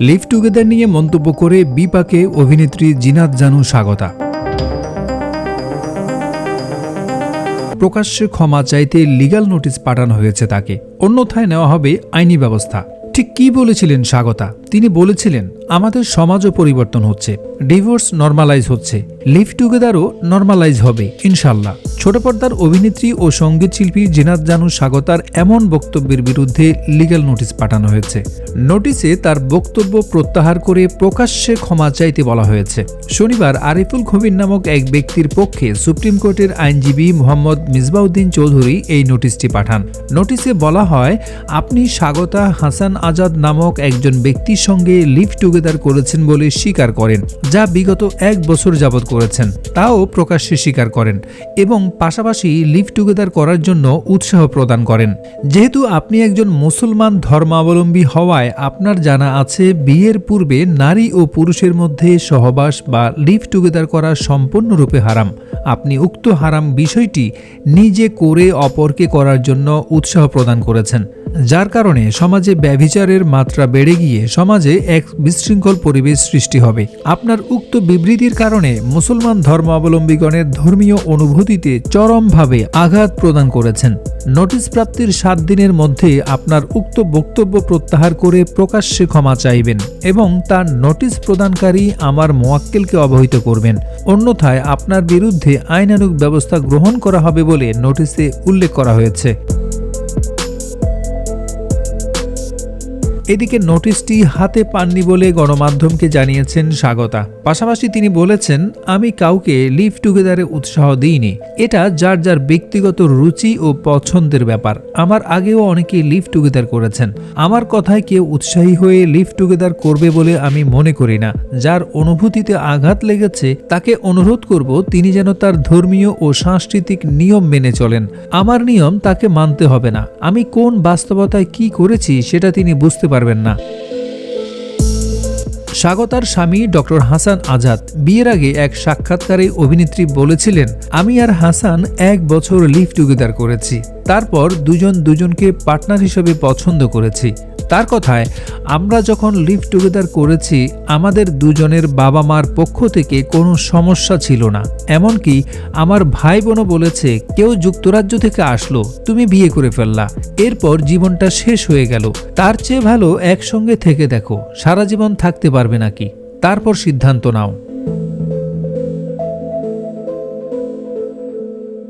Live together নিয়ে মন্তব্য করে বিপাকে অভিনেত্রী জিনাত জানু স্বাগতা। প্রকাশ্যে ক্ষমা চাইতে লিগাল নোটিশ পাঠানো হয়েছে তাকে। অন্যথায় নেওয়া হবে আইনি ব্যবস্থা। ঠিক কি বলেছিলেন স্বাগতা? তিনি বলেছিলেন, আমাদের সমাজও পরিবর্তন হচ্ছে। ডিভোর্স নর্মালাইজ হচ্ছে। লিভ টুগেদারও নর্মালাইজ হবে, ইনশাল্লাহ। ছোট পর্দার অভিনেত্রী ও সংগীত শিল্পী জিনাত জানু স্বাগতার এমন বক্তব্যের বিরুদ্ধে লিগ্যাল নোটিশ পাঠানো হয়েছে। নোটিশে তার বক্তব্য প্রত্যাহার করে প্রকাশ্যে ক্ষমা চাইতে বলা হয়েছে। শনিবার আরিফুল খবির নামক এক ব্যক্তির পক্ষে সুপ্রিম কোর্টের আইনজীবী মোহাম্মদ মিসবাউদ্দিন চৌধুরী এই নোটিশটি পাঠান। নোটিশে বলা হয়, আপনি স্বাগতা হাসান আজাদ নামক একজন ব্যক্তির সঙ্গে লিভ টুগেদার করেছেন বলে স্বীকার করেন। যা বিগত এক বছর যাবৎ করেছেন। তাও প্রকাশ্যে স্বীকার করেন এবং পাশাপাশি লিভ টুগেদার করার জন্য উৎসাহ প্রদান করেন। যেহেতু আপনি একজন মুসলমান ধর্মাবলম্বী হওয়ায় আপনার জানা আছে, বিয়ের পূর্বে নারী ও পুরুষের মধ্যে সহবাস বা লিভ টুগেদার করা সম্পূর্ণরূপে হারাম। আপনি উক্ত হারাম বিষয়টি নিজে করে অপরকে করার জন্য উৎসাহ প্রদান করেছেন। যার কারণে সমাজে ব্যভিচারের মাত্রা বেড়ে গিয়ে সমাজে এক বিশৃঙ্খল পরিবেশ সৃষ্টি হবে। আপনার উক্ত বিবৃতির কারণে মুসলমান ধর্মাবলম্বীগণের ধর্মীয় অনুভূতিতে চরমভাবে আঘাত প্রদান করেছেন। নোটিশ প্রাপ্তির সাত দিনের মধ্যে আপনার উক্ত বক্তব্য প্রত্যাহার করে প্রকাশ্যে ক্ষমা চাইবেন এবং তার নোটিশ প্রদানকারী আমার মোয়াক্কেলকে অবহিত করবেন। অন্যথায় আপনার বিরুদ্ধে আইনানুগ ব্যবস্থা গ্রহণ করা হবে বলে নোটিশে উল্লেখ করা হয়েছে। এদিকে নোটিশটি হাতে পাননি বলে গণমাধ্যমকে জানিয়েছেন স্বাগতা। পাশাপাশি তিনি বলেছেন, আমি কাউকে লিভ টুগেদারে উৎসাহ দিইনি। এটা যার যার ব্যক্তিগত রুচি ও পছন্দের ব্যাপার। আমার আগেও অনেকে লিভ টুগেদার করেছেন। আমার কথায় কেউ উৎসাহী হয়ে লিভ টুগেদার করবে বলে আমি মনে করি না। যার অনুভূতিতে আঘাত লেগেছে, তাকে অনুরোধ করব তিনি যেন তার ধর্মীয় ও সাংস্কৃতিক নিয়ম মেনে চলেন। আমার নিয়ম তাকে মানতে হবে না। আমি কোন বাস্তবতায় কি করেছি, সেটা তিনি বুঝতে পারবেন না। স্বাগতার স্বামী ডক্টর হাসান আজাদ বিয়ের আগে এক সাক্ষাৎকারে অভিনেত্রী বলেছিলেন, আমি আর হাসান এক বছর লিভ টুগেদার করেছি। তারপর দুজন দুজনকে পার্টনার হিসেবে পছন্দ করেছি। তার কথায়, আমরা যখন লিভ টুগেদার করেছি, আমাদের দুজনের বাবা মার পক্ষ থেকে কোনো সমস্যা ছিল না। এমনকি আমার ভাই বোনও বলেছে, কেউ যুক্তরাজ্য থেকে আসলো, তুমি বিয়ে করে ফেললা। এরপর জীবনটা শেষ হয়ে গেল। তার চেয়ে ভালো একসঙ্গে থেকে দেখো, সারা জীবন থাকতে পারবে নাকি? তারপর সিদ্ধান্ত নাও।